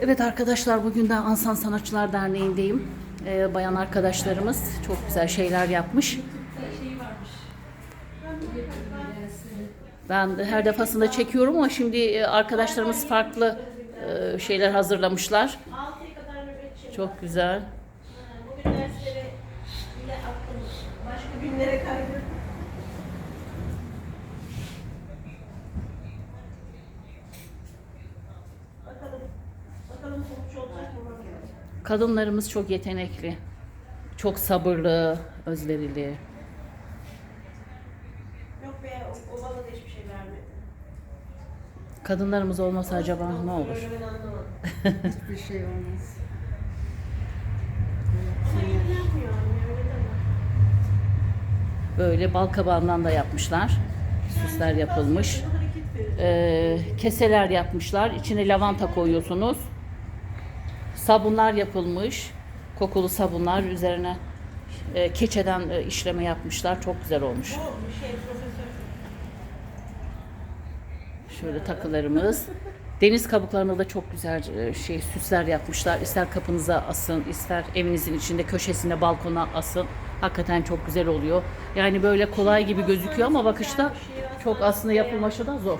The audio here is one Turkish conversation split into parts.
Evet arkadaşlar bugün de Ansan Sanatçılar Derneği'ndeyim. Ee, bayan arkadaşlarımız çok güzel şeyler yapmış. Ben her defasında çekiyorum ama şimdi e, arkadaşlarımız farklı e, şeyler hazırlamışlar. Çok güzel. Kadınlarımız çok yetenekli. Çok sabırlı, özverili. Yok be o, o bana da hiçbir şey vermedi. Kadınlarımız olmasa acaba ne olur? Öyle ben anlamadım. Hiçbir şey olmaz. Ama öyle deme. Böyle bal kabağından da yapmışlar. Süsler yapılmış. Bu hareket verir. Ee, keseler yapmışlar. İçine lavanta koyuyorsunuz. Sabunlar yapılmış. Kokulu sabunlar üzerine e, keçeden e, işleme yapmışlar. Çok güzel olmuş. Şey. Şöyle takılarımız. Deniz kabuklarına da çok güzel e, şey süsler yapmışlar. İster kapınıza asın, ister evinizin içinde köşesine, balkona asın. Hakikaten çok güzel oluyor. Yani böyle kolay gibi gözüküyor ama bakışta çok aslında yapılması da zor.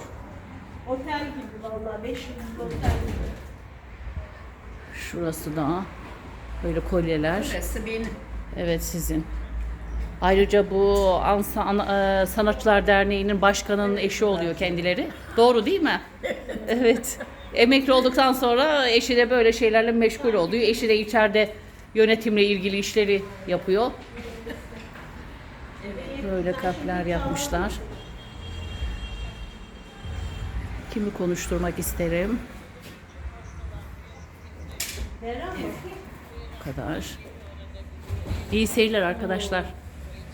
Otel gibi vallahi 5 yıldızlı otel gibi. Şurası da böyle kolyeler. Burası benim. Evet sizin. Ayrıca bu Ansa, Ana- e, Sanatçılar Derneği'nin başkanının eşi oluyor kendileri. Doğru değil mi? Evet. Emekli olduktan sonra eşi de böyle şeylerle meşgul oluyor. Eşi de içeride yönetimle ilgili işleri yapıyor. Böyle kalpler yapmışlar. Kimi konuşturmak isterim? Kadar. İyi seyirler arkadaşlar.